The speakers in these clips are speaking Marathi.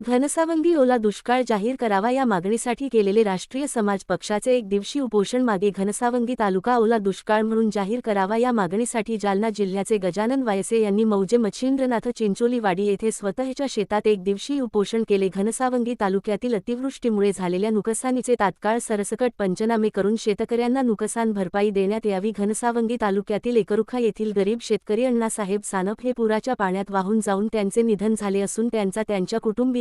घनसावंगी ओला दुष्काळ जाहीर करावा या मागणीसाठी केलेले राष्ट्रीय समाज पक्षाचे एक दिवशी उपोषण मागे घनसावंगी तालुका ओला दुष्काळ म्हणून जाहीर करावा या मागणीसाठी जालना जिल्ह्याचे गजानन वायसे यांनी मौजे मच्छिंद्रनाथ चिंचोलीवाडी येथे स्वतःच्या शेतात एक दिवशी उपोषण केले. घनसावंगी तालुक्यातील अतिवृष्टीमुळे झालेल्या नुकसानीचे तात्काळ सरसकट पंचनामे करून शेतकऱ्यांना नुकसान भरपाई देण्यात यावी. घनसावंगी तालुक्यातील एकरुखा येथील गरीब शेतकरी अण्णासाहेब सानप हे पुराच्या पाण्यात वाहून जाऊन त्यांचे निधन झाले असून त्यांचा त्यांच्या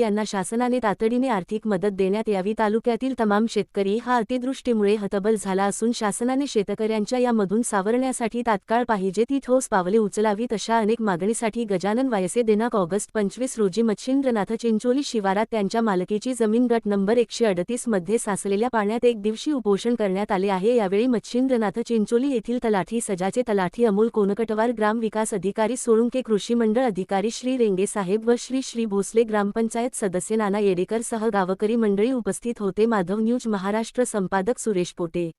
यांना शासनाने तातडीने आर्थिक मदत देण्यात यावी. तालुक्यातील तमाम शेतकरी हा अतिदृष्टीमुळे हतबल झाला असून शासनाने शेतकऱ्यांच्या यामधून सावरण्यासाठी तात्काळ पाहिजे ती ठोस पावले उचलावीत अशा अनेक मागणीसाठी गजानन वायसे दिनांक ऑगस्ट पंचवीस रोजी मच्छिंद्रनाथ चिंचोली शिवारात त्यांच्या मालकीची जमीन गट नंबर एकशे अडतीसमध्ये साचलेल्या पाण्यात एक दिवशी उपोषण करण्यात आले आहे. यावेळी मच्छिंद्रनाथ चिंचोली येथील तलाठी सजाचे तलाठी अमोल कोनकटवार ग्राम विकास अधिकारी सोळुंके कृषी मंडळ अधिकारी श्री रेंगे साहेब व श्री श्री भोसले ग्रामपंचायत सदस्य नाना येडेकर सह गावकरी मंडळी उपस्थित होते. माधव न्यूज महाराष्ट्र संपादक सुरेश पोटे.